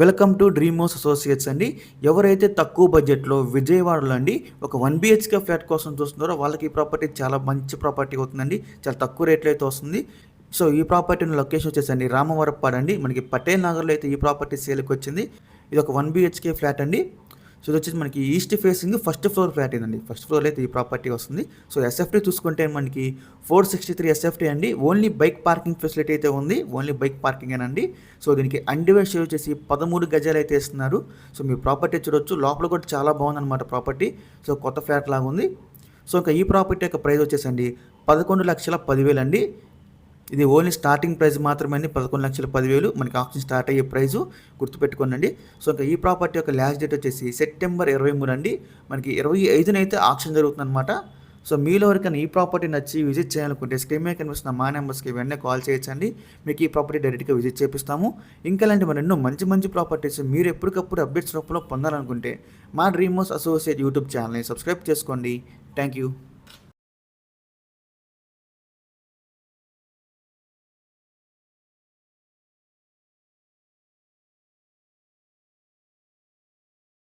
Welcome to dream house associates అండి. ఎవరైతే తక్కువ బడ్జెట్లో విజయవాడలో అండి ఒక వన్ బిహెచ్కే ఫ్లాట్ కోసం చూస్తున్నారో వాళ్ళకి ఈ ప్రాపర్టీ చాలా మంచి ప్రాపర్టీ అవుతుందండి. చాలా తక్కువ రేట్లో అయితే వస్తుంది. సో ఈ ప్రాపర్టీ లొకేషన్ వచ్చేసండి రామవరప్పాడు అండి. మనకి పటేల్ నగర్లో అయితే ఈ ప్రాపర్టీ సేల్కి వచ్చింది. ఇది ఒక వన్ బిహెచ్కే ఫ్లాట్ అండి. సో ఇది వచ్చేసి మనకి east facing first floor flat ఇదండి ఫస్ట్ ఫ్లోర్లో అయితే ఈ ప్రాపర్టీ వస్తుంది. సో ఎస్ఎఫ్టీ చూసుకుంటే మనకి ఫోర్ సిక్స్టీ త్రీ ఎస్ఎఫ్టీ అండి. ఓన్లీ బైక్ పార్కింగ్ ఫెసిలిటీ అయితే ఉంది. ఓన్లీ బైక్ పార్కింగ్ అండి సో దీనికి అండివైడ్ షేర్ వచ్చేసి పదమూడు గజాలు అయితే ఇస్తున్నారు. సో మీ ప్రాపర్టీ చూడొచ్చు. లోపల కూడా చాలా బాగుందన్నమాట ప్రాపర్టీ. సో కొత్త ఫ్లాట్ లాగా ఉంది. సో ఇంకా ఈ ప్రాపర్టీ యొక్క ప్రైస్ వచ్చేసండి పదకొండు లక్షల పదివేలు అండి ఇది ఓన్లీ స్టార్టింగ్ ప్రైస్ మాత్రమే అండి పదకొండు లక్షల పదివేలు మనకి ఆప్షన్ స్టార్ట్ అయ్యే ప్రైస్ గుర్తుపెట్టుకోండి సో ఇంకా ఈ ప్రాపర్టీ యొక్క లాస్ట్ డేట్ వచ్చేసి సెప్టెంబర్ ఇరవై మూడు అండి. మనకి ఇరవై ఐదున అయితే ఆప్షన్ జరుగుతుందన్నమాట. సో మీలో ఎవరికైనా ఈ ప్రాపర్టీ నచ్చి విజిట్ చేయాలనుకుంటే స్క్రీన్ మీద కనిపిస్తున్న మా నెంబర్స్కి వెంటనే కాల్ చేయొచ్చండి. మీకు ఈ ప్రాపర్టీ డైరెక్ట్గా విజిట్ చేపిస్తాము. ఇంకా ఇలాంటి మరి ఎన్నో మంచి మంచి ప్రాపర్టీస్ మీరు ఎప్పటికప్పుడు అప్డేట్స్ రూపంలో పొందాలనుకుంటే మా డ్రీమ్ హౌస్ అసోసియేట్ యూట్యూబ్ ఛానల్ని సబ్స్క్రైబ్ చేసుకోండి. Thank you.